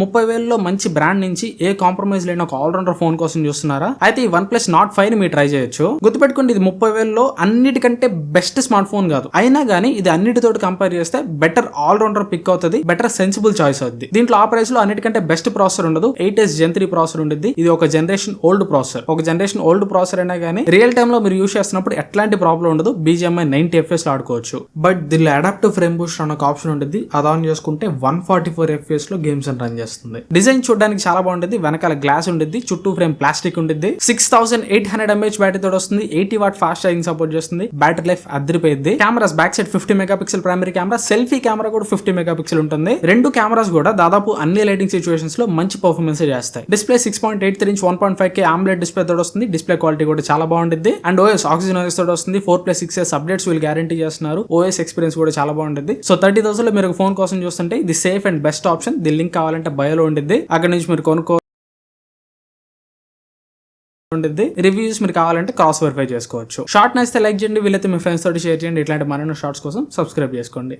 ముప్పై వేలలో మంచి బ్రాండ్ నుంచి ఏ కాంప్రమైజ్ లేని ఒక ఆల్రౌండర్ ఫోన్ కోసం చూస్తున్నారా? అయితే ఈ వన్ ప్లస్ నాట్ ఫైవ్ని మీరు ట్రై చేయొచ్చు. గుర్తుపెట్టుకోండి ఇది ముప్పై వేలలో అన్నిటికంటే బెస్ట్ స్మార్ట్ ఫోన్ కాదు. అయినా కానీ ఇది అన్నిటితో కంపేర్ చేస్తే బెటర్ ఆల్రౌండర్ పిక్ అవుతుంది బెటర్ సెన్సిబుల్ చాయిస్ అవుతుంది దీంట్లో ఆ ప్రైస్లో అన్నిటికంటే బెస్ట్ ప్రాసెసర్ ఉండదు. Eight S gen three processor ఉండేది ఇది ఒక జనరేషన్ ఓల్డ్ ప్రాసెసర్. ఒక జనరేషన్ ఓల్డ్ ప్రాసెసర్ అయినా కానీ రియల్ టైమ్లో మీరు యూస్ చేస్తున్నప్పుడు ఎట్లాంటి ప్రాబ్లం ఉండదు. బీజిఎంఐ నైన్టీ ఎఫ్ఎస్లో ఆడుకోవచ్చు. బట్ దీనిలో అడాప్టివ్ ఫ్రేమ్ బూస్ట్ అన్న ఒక ఆప్షన్ ఉంటుంది అది ఆన్ చేసుకుంటే వన్ ఫార్టీ ఫోర్ ఎఫ్ఎస్లో గేమ్స్ అని రన్ చేస్తుంది డిజైన్ చూడడానికి చాలా బాగుంటుంది. వెనకాల గ్లాస్ ఉంటుంది చుట్టూ ఫ్రేమ్ ప్లాస్టిక్ ఉంటుంది six thousand eight hundred mAh battery తోడు వస్తుంది. Eighty watt fast charging support చేస్తుంది. బ్యాటరీ లైఫ్ అదిరిపోయింది cameras back side fifty megapixel primary camera selfie camera కూడా ఫిఫ్టీ మెగా పిక్సెల్ ఉంటుంది. రెండు కెమెరాస్ కూడా దాదాపు అన్ని లైటింగ్ సిచువేషన్స్లో మంచి పర్ఫార్మెన్స్ చేస్తాయి. Display six point eight three inch one point five K AMOLED display తోడు వస్తుంది. డిస్ప్లే క్వాలిటీ కూడా చాలా బాగుంటుంది అండ్ ఓఎస్ ఆక్సిజన్ ఓఎస్ తోడు వస్తుంది. Four plus six S updates వీళ్ళు గ్యారంటీ చేస్తున్నారు. ఓఎస్ ఎక్స్పీరియన్స్ కూడా చాలా బాగుంటుంది సో థర్టీ థౌసండ్లో మీరు ఫోన్ కోసం చూస్తుంటే ఇది safe and best option the link కావాలంటే బయోలో ఉండిద్ది. అక్కడ నుంచి మీరు కొనుక్కో ఉండిద్ది. రివ్యూస్ మీరు కావాలంటే క్రాస్ వెరిఫై చేసుకోవచ్చు. షార్ట్ నచ్చితే లైక్ చేయండి. వీలైతే మీ ఫ్రెండ్స్ తోటి షేర్ చేయండి. ఇట్లాంటి మరిన్ని షార్ట్స్ కోసం సబ్స్క్రైబ్ చేసుకోండి.